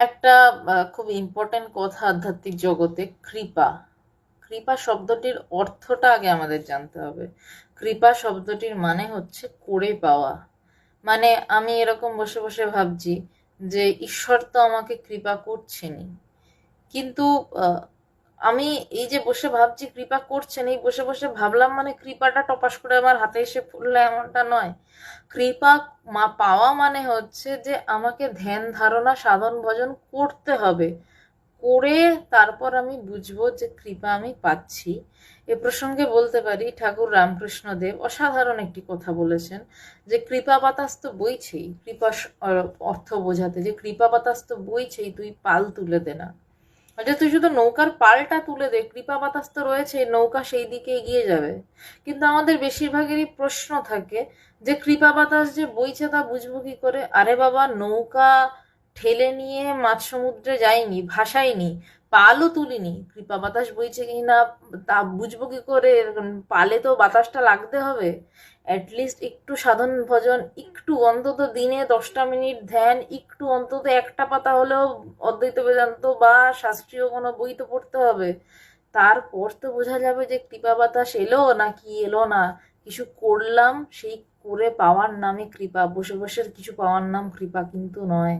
একটা খুব ইম্পর্টেন্ট কথা আধ্যাত্মিক জগতে, কৃপা। কৃপা শব্দটির অর্থটা আগে আমাদের জানতে হবে। কৃপা শব্দটির মানে হচ্ছে করে পাওয়া। মানে আমি এরকম বসে বসে ভাবছি যে ঈশ্বর তো আমাকে কৃপা করছেনি কিন্তু আমি এই যে বসে ভাবছি, কৃপা করছেন, এই বসে বসে ভাবলাম মানে কৃপাটা টপাস করে আমার হাতে এসে পড়ল এমনটা নয়। কৃপা মা পাওয়া মানে হচ্ছে যে আমাকে ধ্যান, ধারণা, সাধন, ভজন করতে হবে। করে তারপর আমি বুঝব যে কৃপা আমি পাচ্ছি। এ প্রসঙ্গে বলতে পারি, ঠাকুর রামকৃষ্ণ দেব অসাধারণ একটি কথা বলেছেন যে কৃপা বাতাস তো বইছেই। কৃপা অর্থ বোঝাতে যে কৃপা বাতাস তো বইছেই, তুই পাল তুলে দে না। যে তুই শুধু নৌকার পালটা তুলে দে কৃপা বাতাস তো রয়েছে নৌকা সেই দিকে এগিয়ে যাবে। কিন্তু আমাদের বেশিরভাগেরই প্রশ্ন থাকে যে কৃপা বাতাস যে বইছে তা বুঝব কি করে? আরে বাবা, নৌকা ঠেলে নিয়ে মাঝ সমুদ্রে যায়নি, ভাসায়নি, পালও তুলিনি। কৃপা বাতাস বইছে কি না তা বুঝব কি করে? পালে তো বাতাসটা লাগতে হবে। অ্যাটলিস্ট একটু সাধন ভজন একটু অন্তত দিনে দশটা মিনিট ধ্যান, একটু অন্তত একটা পাতা হলেও অদ্বৈত বেদান্ত বা শাস্ত্রীয় কোনো বই তো পড়তে হবে। তারপর তো বোঝা যাবে যে কৃপা বাতাস এলো না কি এলো না। কিছু করলাম, সেই করে পাওয়ার নামে কৃপা। বসে বসে কিছু পাওয়ার নাম কৃপা কিন্তু নয়।